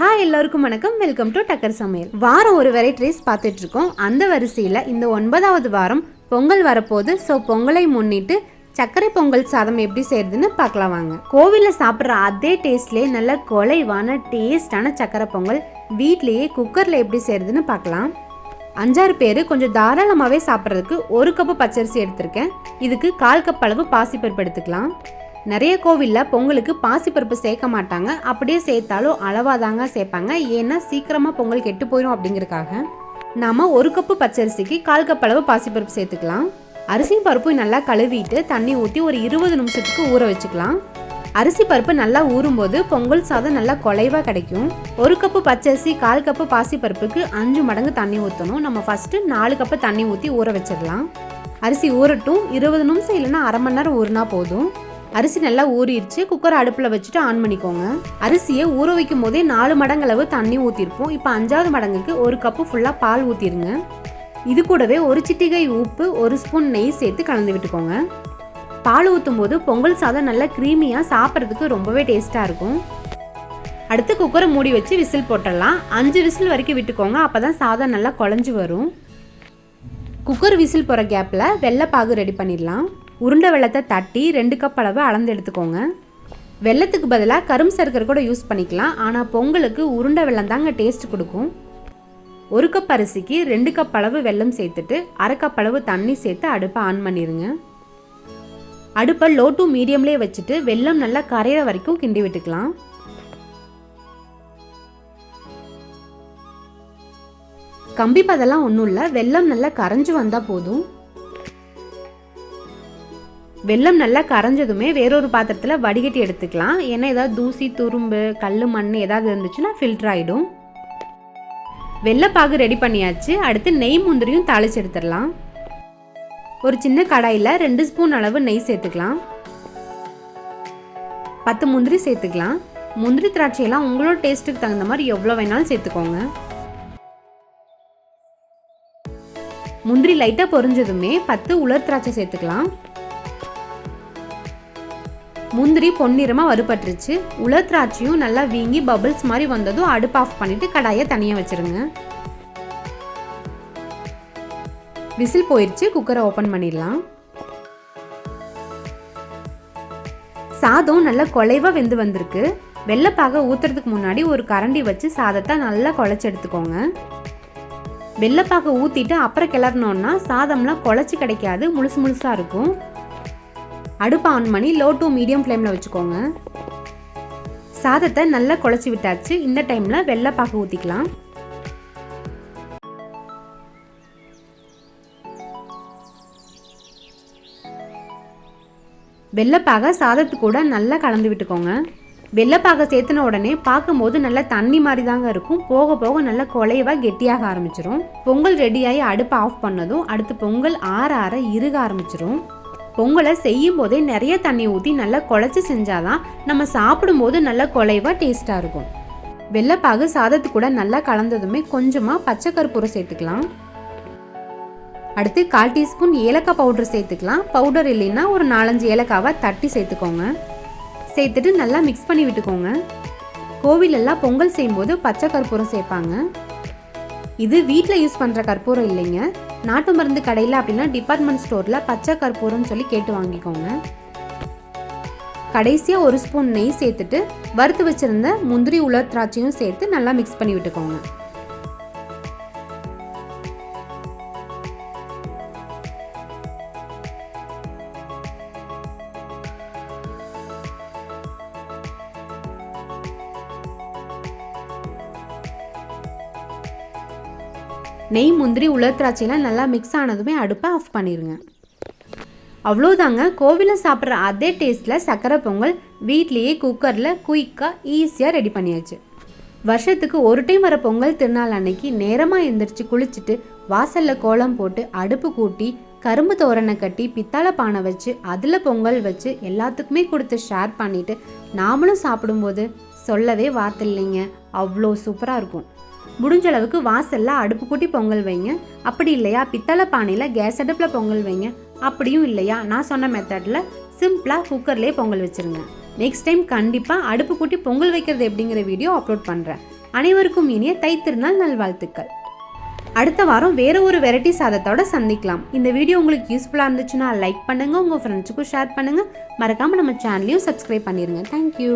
Hi எல்லோருக்கும் வணக்கம். Welcome to டக்கர் சமையல் வாரம் ஒரு வெரைட்டி ரைஸ் பார்த்துட்டு இருக்கோம் அந்த வரிசையில் இந்த ஒன்பதாவது வாரம் பொங்கல் வரப்போகுது. ஸோ பொங்கலை முன்னிட்டு சர்க்கரை பொங்கல் சாதம் எப்படி செய்யறதுன்னு பார்க்கலாம் வாங்க. கோவிலில் சாப்பிட்ற அதே டேஸ்ட்லேயே நல்ல கொலைவான டேஸ்டான சர்க்கரை பொங்கல் வீட்லேயே குக்கரில் எப்படி செய்யறதுன்னு பார்க்கலாம். அஞ்சாறு பேர் கொஞ்சம் தாராளமாகவே சாப்பிட்றதுக்கு ஒரு கப்பு பச்சரிசி எடுத்திருக்கேன். இதுக்கு கால் கப் அளவு பாசிப்பருப்பு எடுத்துக்கலாம். நிறைய கோவிலில் பொங்கலுக்கு பாசிப்பருப்பு சேர்க்க மாட்டாங்க. அப்படியே சேர்த்தாலும் அளவாக தாங்க சேர்ப்பாங்க. ஏன்னா சீக்கிரமாக பொங்கல் கெட்டு போயிடும் அப்படிங்கிறதுக்காக நாம் ஒரு கப்பு பச்சரிசிக்கு கால் கப் அளவு பாசிப்பருப்பு சேர்த்துக்கலாம். அரிசியும் பருப்பும் நல்லா கழுவிட்டு தண்ணி ஊற்றி ஒரு இருபது நிமிஷத்துக்கு ஊற வச்சுக்கலாம். அரிசி பருப்பு நல்லா ஊறும்போது பொங்கல் சாதம் நல்லா குலைவாக கிடைக்கும். ஒரு கப்பு பச்சரிசி கால் கப்பு பாசி பருப்புக்கு அஞ்சு மடங்கு தண்ணி ஊற்றணும் நம்ம ஃபஸ்ட்டு நாலு கப்பு தண்ணி ஊற்றி ஊற வச்சிடலாம். அரிசி ஊறட்டும். இருபது நிமிஷம் இல்லைன்னா அரை மணி நேரம் ஊறினா போதும். அரிசி நல்லா ஊறிடுச்சு குக்கர் அடுப்பில் வச்சுட்டு ஆன் பண்ணிக்கோங்க. அரிசியை ஊற வைக்கும் போதே நாலு மடங்களவு தண்ணி ஊற்றிருப்போம் இப்போ அஞ்சாவது மடங்குக்கு ஒரு கப்பு ஃபுல்லாக பால் ஊற்றிடுங்க இது கூடவே ஒரு சிட்டிகை உப்பு ஒரு ஸ்பூன் நெய் சேர்த்து கலந்து விட்டுக்கோங்க. பால் ஊற்றும் போது பொங்கல் சாதம் நல்லா க்ரீமியாக சாப்பிட்றதுக்கு ரொம்பவே டேஸ்ட்டாக இருக்கும். அடுத்து குக்கரை மூடி வச்சு விசில் போட்டுடலாம். அஞ்சு விசில் வரைக்கும் விட்டுக்கோங்க. அப்போ தான் சாதம் நல்லா குழஞ்சி வரும். குக்கர் விசில் போகிற கேப்பில் வெள்ளைப்பாகு ரெடி பண்ணிடலாம். உருண்டை வெள்ளத்தை தட்டி ரெண்டு கப் அளவு அளந்து எடுத்துக்கோங்க. வெள்ளத்துக்கு பதிலாக கரும் சர்க்கரை கூட யூஸ் பண்ணிக்கலாம். ஆனால் பொங்கலுக்கு உருண்டை வெள்ளம் தாங்க டேஸ்ட் கொடுக்கும். ஒரு கப் அரிசிக்கு ரெண்டு கப் அளவு வெல்லம் சேர்த்துட்டு அரை கப் அளவு தண்ணி சேர்த்து அடுப்பை ஆன் பண்ணிடுங்க அடுப்பை லோ டு மீடியம்லேயே வச்சுட்டு வெல்லம் நல்லா கரையிற வரைக்கும் கிண்டி விட்டுக்கலாம். கம்பி பதெல்லாம் ஒன்றும் இல்லை வெல்லம் நல்லா கரைஞ்சு வந்தால் போதும். வெள்ளம் நல்லா கரைஞ்சதுமே வேறொரு பாத்திரத்தில் வடிகட்டி எடுத்துக்கலாம். ஏன்னா ஏதாவது தூசி துரும்பு கல் மண் ஏதாவது இருந்துச்சுன்னா ஃபில்டர் ஆகிடும் வெள்ளைப்பாகு ரெடி பண்ணியாச்சு. அடுத்து நெய் முந்திரியும் தாளிச்சு எடுத்துடலாம். ஒரு சின்ன கடாயில் ரெண்டு ஸ்பூன் அளவு நெய் சேர்த்துக்கலாம். பத்து முந்திரி சேர்த்துக்கலாம். முந்திரி திராட்சையெல்லாம் உங்களோட டேஸ்ட்டுக்கு தகுந்த மாதிரி எவ்வளோ வேணாலும் சேர்த்துக்கோங்க. முந்திரி லைட்டாக பொரிஞ்சதுமே பத்து உலர் திராட்சை சேர்த்துக்கலாம். முந்திரி பொன்னிறமாக வறுபட்டுருச்சு. உலர் திராட்சையும் நல்லா வீங்கி பபிள்ஸ் மாதிரி வந்ததும் அடுப்பு ஆஃப் பண்ணிவிட்டு கடாயை தனியாக வச்சிருங்க. விசில் போயிடுச்சு குக்கரை ஓப்பன் பண்ணிடலாம். சாதம் நல்லா குலைவாக வெந்து வந்திருக்கு. வெள்ளைப்பாக ஊற்றுறதுக்கு முன்னாடி ஒரு கரண்டி வச்சு சாதத்தை நல்லா குழச்சி எடுத்துக்கோங்க. வெள்ளைப்பாக ஊற்றிட்டு அப்புறம் கிளறினோன்னா சாதம்லாம் குழச்சி கிடைக்காது முழுசு முழுசாக இருக்கும். அடுப்பை ஆன் பண்ணி லோ டு மீடியம் ஃப்ளேமில் வச்சுக்கோங்க. சாதத்தை நல்லா குழச்சி விட்டாச்சு. இந்த டைமில் வெள்ளைப்பாகு ஊற்றிக்கலாம் வெள்ளைப்பாக சாதத்து கூட நல்லா கலந்து விட்டுக்கோங்க. வெள்ளைப்பாக சேர்த்துன உடனே பார்க்கும்போது நல்லா தண்ணி மாதிரி தாங்க இருக்கும். போக போக நல்லா குலையவாக கெட்டியாக ஆரம்பிச்சிரும். பொங்கல் ரெடியாகி அடுப்பை ஆஃப் பண்ணதும் அடுத்து பொங்கல் ஆற ஆற இறுக ஆரம்பிச்சிரும். பொங்கலை செய்யும் போதே நிறைய தண்ணி ஊற்றி நல்லா குழச்சி செஞ்சாதான் நம்ம சாப்பிடும்போது நல்லா குலைவாக டேஸ்ட்டாக இருக்கும். வெள்ளைப்பாகு சாதத்து கூட நல்லா கலந்ததுமே கொஞ்சமாக பச்சை கற்பூரம் சேர்த்துக்கலாம். அடுத்து கால் டீஸ்பூன் ஏலக்காய் பவுடர் சேர்த்துக்கலாம். பவுடர் இல்லைன்னா ஒரு நாலஞ்சு ஏலக்காவை தட்டி சேர்த்துக்கோங்க. சேர்த்துட்டு நல்லா மிக்ஸ் பண்ணி விட்டுக்கோங்க. கோவிலெல்லாம் பொங்கல் செய்யும்போது பச்சை கற்பூரம் சேர்ப்பாங்க. இது வீட்டில் யூஸ் பண்ணுற கற்பூரம் இல்லைங்க. நாட்டு மருந்து கடையில் அப்படின்னா டிபார்ட்மெண்ட் ஸ்டோரில் பச்சை கற்பூரம்னு சொல்லி கேட்டு வாங்கிக்கோங்க. கடைசியாக ஒரு ஸ்பூன் நெய் சேர்த்துட்டு வறுத்து வச்சுருந்த முந்திரி உலர் திராட்சையும் சேர்த்து நல்லா மிக்ஸ் பண்ணி விட்டுக்கோங்க. நெய் முந்திரி உலர் திராட்சையெல்லாம் நல்லா மிக்ஸ் ஆனதுமே அடுப்பை ஆஃப் பண்ணிடுங்க அவ்வளோதாங்க கோவிலில் சாப்பிட்ற அதே டேஸ்ட்டில் சக்கரை பொங்கல் வீட்லேயே குக்கரில் குயிக்காக ஈஸியாக ரெடி பண்ணியாச்சு. வருஷத்துக்கு ஒரு டைம் வர பொங்கல் திருநாள் அன்னைக்கு நேரமாக எழுந்திரிச்சு குளிச்சுட்டு வாசலில் கோலம் போட்டு அடுப்பு கூட்டி கரும்பு தோரணை கட்டி பித்தளை பானை வச்சு அதில் பொங்கல் வச்சு எல்லாத்துக்குமே கொடுத்து ஷேர் பண்ணிவிட்டு நாமளும் சாப்பிடும்போது சொல்லவே வார்த்தை இல்லைங்க. அவ்வளோ சூப்பராக இருக்கும். முடிஞ்ச அளவுக்கு வாசல்ல அடுப்பு கூட்டி பொங்கல் வைங்க. அப்படி இல்லையா? பித்தளை பானையில் கேஸ் அடுப்பில் பொங்கல் வைங்க. அப்படியும் இல்லையா? நான் சொன்ன மெத்தடில் சிம்பிளாக குக்கர்லேயே பொங்கல் வச்சுருங்க. நெக்ஸ்ட் டைம் கண்டிப்பாக அடுப்பு கூட்டி பொங்கல் வைக்கிறது எப்படிங்கிற வீடியோ அப்லோட் பண்ணுறேன் அனைவருக்கும் இனிய தைத்திருநாள் நல்வாழ்த்துக்கள். அடுத்த வாரம் வேறு ஒரு வெரைட்டி சாதத்தோட சந்திக்கலாம். இந்த வீடியோ உங்களுக்கு யூஸ்ஃபுல்லாக இருந்துச்சுன்னா லைக் பண்ணுங்கள் உங்கள் ஃப்ரெண்ட்ஸுக்கும் ஷேர் பண்ணுங்கள் மறக்காமல் நம்ம சேனலையும் சப்ஸ்கிரைப் பண்ணிடுங்க தேங்க்யூ